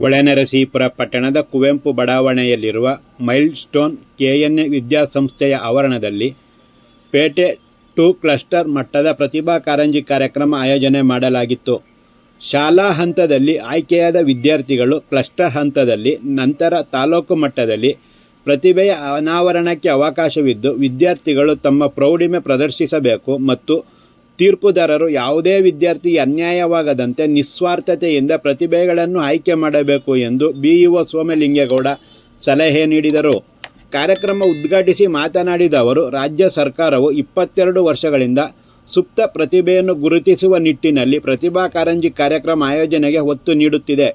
ಹೊಳೆನರಸೀಪುರ ಪಟ್ಟಣದ ಕುವೆಂಪು ಬಡಾವಣೆಯಲ್ಲಿರುವ Milestone ಕೆಎನ್ಎ ವಿದ್ಯಾಸಂಸ್ಥೆಯ ಆವರಣದಲ್ಲಿ ಪೇಟೆ ಟು ಕ್ಲಸ್ಟರ್ ಮಟ್ಟದ ಪ್ರತಿಭಾ ಕಾರಂಜಿ ಕಾರ್ಯಕ್ರಮ ಆಯೋಜನೆ ಮಾಡಲಾಗಿತ್ತು. ಶಾಲಾ ಹಂತದಲ್ಲಿ ಆಯ್ಕೆಯಾದ ವಿದ್ಯಾರ್ಥಿಗಳು ಕ್ಲಸ್ಟರ್ ಹಂತದಲ್ಲಿ, ನಂತರ ತಾಲೂಕು ಮಟ್ಟದಲ್ಲಿ ಪ್ರತಿಭೆಯ ಅನಾವರಣಕ್ಕೆ ಅವಕಾಶವಿದ್ದು, ವಿದ್ಯಾರ್ಥಿಗಳು ತಮ್ಮ ಪ್ರೌಢಿಮೆ ಪ್ರದರ್ಶಿಸಬೇಕು ಮತ್ತು ತೀರ್ಪುದಾರರು ಯಾವುದೇ ವಿದ್ಯಾರ್ಥಿ ಅನ್ಯಾಯವಾಗದಂತೆ ನಿಸ್ವಾರ್ಥತೆಯಿಂದ ಪ್ರತಿಭೆಗಳನ್ನು ಆಯ್ಕೆ ಮಾಡಬೇಕು ಎಂದು ಬಿಇಒ ಸೋಮಲಿಂಗೇಗೌಡ ಸಲಹೆ ನೀಡಿದರು. ಕಾರ್ಯಕ್ರಮ ಉದ್ಘಾಟಿಸಿ ಮಾತನಾಡಿದ ಅವರು, ರಾಜ್ಯ ಸರ್ಕಾರವು ಇಪ್ಪತ್ತೆರಡು ವರ್ಷಗಳಿಂದ ಸುಪ್ತ ಪ್ರತಿಭೆಯನ್ನು ಗುರುತಿಸುವ ನಿಟ್ಟಿನಲ್ಲಿ ಪ್ರತಿಭಾ ಕಾರಂಜಿ ಕಾರ್ಯಕ್ರಮ ಆಯೋಜನೆಗೆ ಒತ್ತು ನೀಡುತ್ತಿದೆ.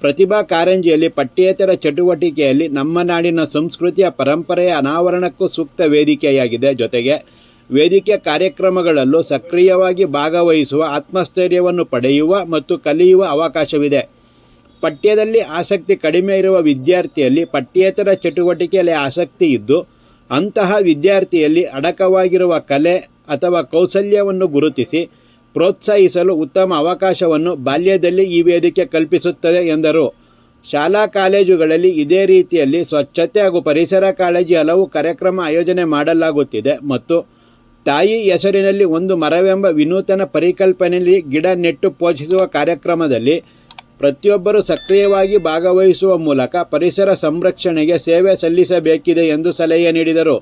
ಪ್ರತಿಭಾ ಕಾರಂಜಿಯಲ್ಲಿ ಪಠ್ಯೇತರ ಚಟುವಟಿಕೆಯಲ್ಲಿ ನಮ್ಮ ನಾಡಿನ ಸಂಸ್ಕೃತಿಯ ಪರಂಪರೆಯ ಅನಾವರಣಕ್ಕೂ ಸೂಕ್ತ ವೇದಿಕೆಯಾಗಿದೆ. ಜೊತೆಗೆ ವೇದಿಕೆ ಕಾರ್ಯಕ್ರಮಗಳಲ್ಲೂ ಸಕ್ರಿಯವಾಗಿ ಭಾಗವಹಿಸುವ, ಆತ್ಮಸ್ಥೈರ್ಯವನ್ನು ಪಡೆಯುವ ಮತ್ತು ಕಲಿಯುವ ಅವಕಾಶವಿದೆ. ಪಠ್ಯದಲ್ಲಿ ಆಸಕ್ತಿ ಕಡಿಮೆ ಇರುವ ವಿದ್ಯಾರ್ಥಿಯಲ್ಲಿ ಪಠ್ಯೇತರ ಚಟುವಟಿಕೆಯಲ್ಲಿ ಆಸಕ್ತಿ ಇದ್ದು, ಅಂತಹ ವಿದ್ಯಾರ್ಥಿಯಲ್ಲಿ ಅಡಕವಾಗಿರುವ ಕಲೆ ಅಥವಾ ಕೌಶಲ್ಯವನ್ನು ಗುರುತಿಸಿ ಪ್ರೋತ್ಸಾಹಿಸಲು ಉತ್ತಮ ಅವಕಾಶವನ್ನು ಬಾಲ್ಯದಲ್ಲಿ ಈ ವೇದಿಕೆ ಕಲ್ಪಿಸುತ್ತದೆ ಎಂದರು. ಶಾಲಾ ಕಾಲೇಜುಗಳಲ್ಲಿ ಇದೇ ರೀತಿಯಲ್ಲಿ ಸ್ವಚ್ಛತೆ ಹಾಗೂ ಪರಿಸರ ಕಾಳಜಿ ಹಲವು ಕಾರ್ಯಕ್ರಮ ಆಯೋಜನೆ ಮಾಡಲಾಗುತ್ತಿದೆ ಮತ್ತು ತಾಯಿ ಹೆಸರಿನಲ್ಲಿ ಒಂದು ಮರವೆಂಬ ವಿನೂತನ ಪರಿಕಲ್ಪನೆಯಲ್ಲಿ ಗಿಡ ನೆಟ್ಟು ಪೋಷಿಸುವ ಕಾರ್ಯಕ್ರಮದಲ್ಲಿ ಪ್ರತಿಯೊಬ್ಬರೂ ಸಕ್ರಿಯವಾಗಿ ಭಾಗವಹಿಸುವ ಮೂಲಕ ಪರಿಸರ ಸಂರಕ್ಷಣೆಗೆ ಸೇವೆ ಸಲ್ಲಿಸಬೇಕಿದೆ ಎಂದು ಸಲಹೆ ನೀಡಿದರು.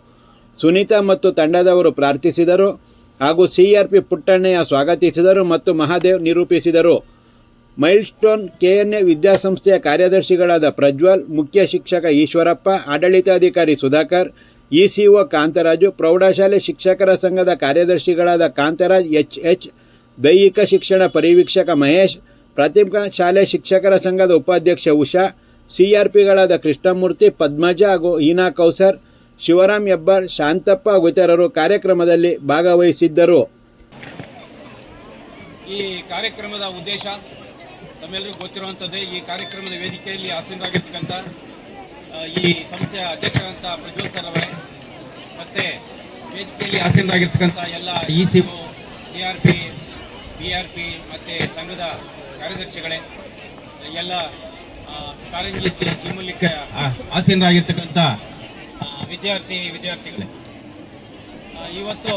ಸುನೀತಾ ಮತ್ತು ತಂಡದವರು ಪ್ರಾರ್ಥಿಸಿದರು ಹಾಗೂ ಸಿಆರ್ಪಿ ಪುಟ್ಟಣ್ಣಯ್ಯ ಸ್ವಾಗತಿಸಿದರು ಮತ್ತು ಮಹಾದೇವ್ ನಿರೂಪಿಸಿದರು. ಮೈಲ್ಸ್ಟೋನ್ ಕೆಎನ್ಎ ವಿದ್ಯಾಸಂಸ್ಥೆಯ ಕಾರ್ಯದರ್ಶಿಗಳಾದ ಪ್ರಜ್ವಲ್, ಮುಖ್ಯ ಶಿಕ್ಷಕ ಈಶ್ವರಪ್ಪ, ಆಡಳಿತಾಧಿಕಾರಿ ಸುಧಾಕರ್ ಇಸಿಒ ಕಾಂತರಾಜು ಪ್ರೌಢಶಾಲೆ ಶಿಕ್ಷಕರ ಸಂಘದ ಕಾರ್ಯದರ್ಶಿಗಳಾದ ಕಾಂತರಾಜ್ ಎಚ್ ಎಚ್, ದೈಹಿಕ ಶಿಕ್ಷಣ ಪರಿವೀಕ್ಷಕ ಮಹೇಶ್, ಪ್ರಾಥಮಿಕ ಶಾಲೆ ಶಿಕ್ಷಕರ ಸಂಘದ ಉಪಾಧ್ಯಕ್ಷ ಉಷಾ, ಸಿಆರ್ಪಿಗಳಾದ ಕೃಷ್ಣಮೂರ್ತಿ ಪದ್ಮಜ ಹಾಗೂ ಹೀನಾ ಕೌಸರ್, ಶಿವರಾಮ್ ಹೆಬ್ಬಾರ್, ಶಾಂತಪ್ಪ ಹಾಗೂ ಇತರರು ಕಾರ್ಯಕ್ರಮದಲ್ಲಿ ಭಾಗವಹಿಸಿದ್ದರು. ಈ ಕಾರ್ಯಕ್ರಮದ ಉದ್ದೇಶ ತಮ್ಮೆಲ್ಲರಿಗೂ ಗೊತ್ತಿರುವಂಥದ್ದೇ ಈ ಕಾರ್ಯಕ್ರಮದ ವೇದಿಕೆಯಲ್ಲಿ ಆಸೀನರಾಗಿರ್ತಕ್ಕಂಥ ಈ ಸಂಸ್ಥೆಯ ಅಧ್ಯಕ್ಷರಂತ ಪ್ರಜ್ವಲ್ ಸರ್ ಅವರೇ, ಮತ್ತು ವೇದಿಕೆಯಲ್ಲಿ ಆಸೀನರಾಗಿರ್ತಕ್ಕಂಥ ಎಲ್ಲ E C O C R P B R P ಮತ್ತೆ ಸಂಘದ ಕಾರ್ಯದರ್ಶಿಗಳೇ, ಎಲ್ಲ ಕಾರಂಜಿ ಜಿಮ್ಮಲಿಕ್ಕೆ ಆಸೀನರಾಗಿರ್ತಕ್ಕಂಥ ವಿದ್ಯಾರ್ಥಿ ವಿದ್ಯಾರ್ಥಿಗಳೇ. ಇವತ್ತು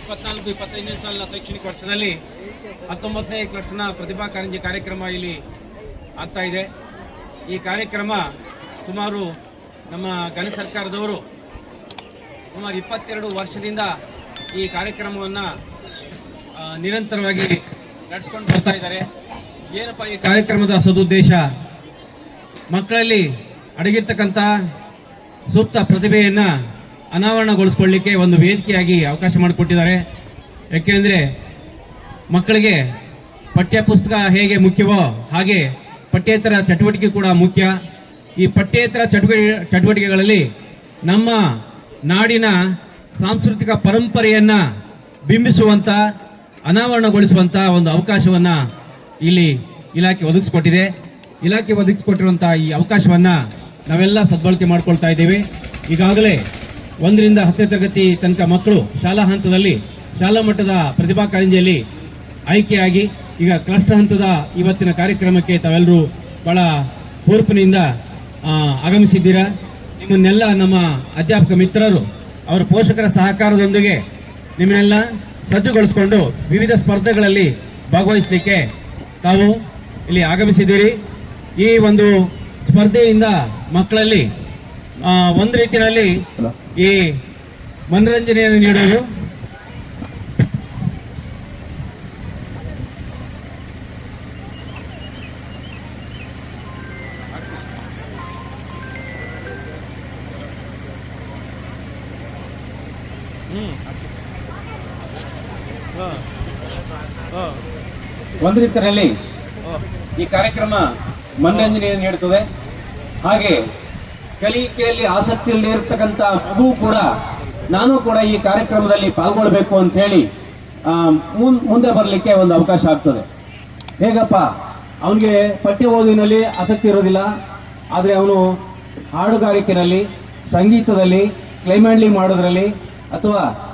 ಇಪ್ಪತ್ನಾಲ್ಕು, ಇಪ್ಪತ್ತೈದನೇ ಸಾಲಿನ ಶೈಕ್ಷಣಿಕ ವರ್ಷದಲ್ಲಿ ಹತ್ತೊಂಬತ್ತನೇ ಕ್ಲಸ್ಟರ್ನ ಪ್ರತಿಭಾ ಕಾರಂಜಿ ಕಾರ್ಯಕ್ರಮ ಇಲ್ಲಿ ಆಗ್ತಾ ಇದೆ. ಈ ಕಾರ್ಯಕ್ರಮ ಸುಮಾರು ನಮ್ಮ ಘನ ಸರ್ಕಾರದವರು ಸುಮಾರು ಇಪ್ಪತ್ತೆರಡು ವರ್ಷದಿಂದ ಈ ಕಾರ್ಯಕ್ರಮವನ್ನು ನಿರಂತರವಾಗಿ ನಡೆಸ್ಕೊಂಡು ಬರ್ತಾ ಇದ್ದಾರೆ. ಏನಪ್ಪ ಈ ಕಾರ್ಯಕ್ರಮದ ಸದುದ್ದೇಶ? ಮಕ್ಕಳಲ್ಲಿ ಅಡಗಿರ್ತಕ್ಕಂಥ ಸೂಕ್ತ ಪ್ರತಿಭೆಯನ್ನು ಅನಾವರಣಗೊಳಿಸ್ಕೊಳ್ಳಿಕ್ಕೆ ಒಂದು ವೇದಿಕೆಯಾಗಿ ಅವಕಾಶ ಮಾಡಿಕೊಟ್ಟಿದ್ದಾರೆ. ಯಾಕೆಂದರೆ ಮಕ್ಕಳಿಗೆ ಪಠ್ಯಪುಸ್ತಕ ಹೇಗೆ ಮುಖ್ಯವೋ ಹಾಗೆ ಪಠ್ಯೇತರ ಚಟುವಟಿಕೆ ಕೂಡ ಮುಖ್ಯ. ಈ ಪಠ್ಯೇತರ ಚಟುವಟಿಕೆ ಚಟುವಟಿಕೆಗಳಲ್ಲಿ ನಮ್ಮ ನಾಡಿನ ಸಾಂಸ್ಕೃತಿಕ ಪರಂಪರೆಯನ್ನು ಬಿಂಬಿಸುವಂಥ ಅನಾವರಣಗೊಳಿಸುವಂಥ ಒಂದು ಅವಕಾಶವನ್ನು ಇಲ್ಲಿ ಇಲಾಖೆ ಒದಗಿಸ್ಕೊಟ್ಟಿದೆ. ಇಲಾಖೆ ಒದಗಿಸ್ಕೊಟ್ಟಿರುವಂಥ ಈ ಅವಕಾಶವನ್ನು ನಾವೆಲ್ಲ ಸದ್ಬಳಕೆ ಮಾಡ್ಕೊಳ್ತಾ ಇದ್ದೇವೆ. ಈಗಾಗಲೇ ಒಂದರಿಂದ ಹತ್ತನೇ ತರಗತಿ ತನಕ ಮಕ್ಕಳು ಶಾಲಾ ಹಂತದಲ್ಲಿ ಶಾಲಾ ಮಟ್ಟದ ಪ್ರತಿಭಾ ಕಾರಂಜಿಯಲ್ಲಿ ಆಯ್ಕೆಯಾಗಿ ಈಗ ಕ್ಲಸ್ಟರ್ ಹಂತದ ಇವತ್ತಿನ ಕಾರ್ಯಕ್ರಮಕ್ಕೆ ತಾವೆಲ್ಲರೂ ಬಹಳ ಹುರುಪಿನಿಂದ ಆಗಮಿಸಿದ್ದೀರಾ? ನಿಮ್ಮನ್ನೆಲ್ಲ ನಮ್ಮ ಅಧ್ಯಾಪಕ ಮಿತ್ರರು, ಅವರ ಪೋಷಕರ ಸಹಕಾರದೊಂದಿಗೆ ನಿಮ್ಮನ್ನೆಲ್ಲ ಸಜ್ಜುಗೊಳಿಸಿಕೊಂಡು ವಿವಿಧ ಸ್ಪರ್ಧೆಗಳಲ್ಲಿ ಭಾಗವಹಿಸಲಿಕ್ಕೆ ತಾವು ಇಲ್ಲಿ ಆಗಮಿಸಿದ್ದೀರಿ. ಈ ಒಂದು ಸ್ಪರ್ಧೆಯಿಂದ ಮಕ್ಕಳಲ್ಲಿ ಒಂದು ರೀತಿಯಲ್ಲಿ ಈ ಮನರಂಜನೆಯನ್ನು ನೀಡೋದು ಒಂದು ರೀತಿಯಲ್ಲಿ ಈ ಕಾರ್ಯಕ್ರಮ ಮನರಂಜನೆಯನ್ನು ನೀಡುತ್ತದೆ. ಹಾಗೆ ಕಲಿಕೆಯಲ್ಲಿ ಆಸಕ್ತಿ ಇಲ್ಲದೆ ಇರತಕ್ಕಂಥ ಮಗು ಕೂಡ, ನಾನು ಕೂಡ ಈ ಕಾರ್ಯಕ್ರಮದಲ್ಲಿ ಪಾಲ್ಗೊಳ್ಬೇಕು ಅಂತ ಹೇಳಿ ಮುಂದೆ ಬರಲಿಕ್ಕೆ ಒಂದು ಅವಕಾಶ ಆಗ್ತದೆ. ಹೇಗಪ್ಪ? ಅವನಿಗೆ ಪಠ್ಯ ಓದಿನಲ್ಲಿ ಆಸಕ್ತಿ ಇರೋದಿಲ್ಲ ಆದರೆ ಅವನು ಹಾಡುಗಾರಿಕೆಯಲ್ಲಿ ಸಂಗೀತದಲ್ಲಿ ಕ್ಲೈಮ್ ಹ್ಯಾಂಡ್ಲಿಂಗ್ ಮಾಡೋದ್ರಲ್ಲಿ ಅಥವಾ ಪಿಕ್